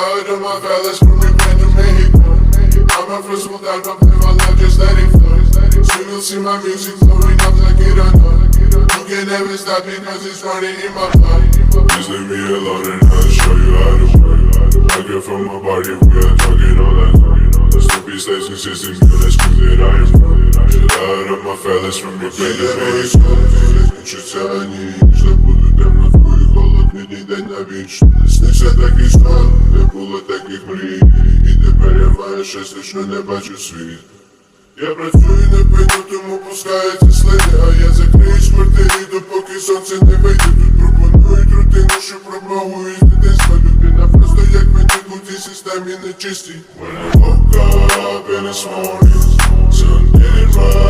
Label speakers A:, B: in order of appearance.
A: heard of my fellas screaming when to Mexico. I'm a first world out, but never life, just let it flow. So you'll see my music flowing up like it undone. You can never stop it cause it's running in my blood. Just leave me alone and I'll show you how to work. I get from my body, we are talking all that time. The stupid slaves consistent, girl, that's proof that I am from. Shout out of my fellas from the bed to make it. Introtelling you, день. Снився такий сон, не було таких мрій. І тепер я маю щастя, що не бачу світ. Я працюю не пиню, тому пускаються слини А я закриюсь в квартирі, допоки сонце не вийде Тут пропонують рутину, що промовую з дитинства Людина просто як мені у цій системі нечистій When I woke up in this morning Sun didn't rise,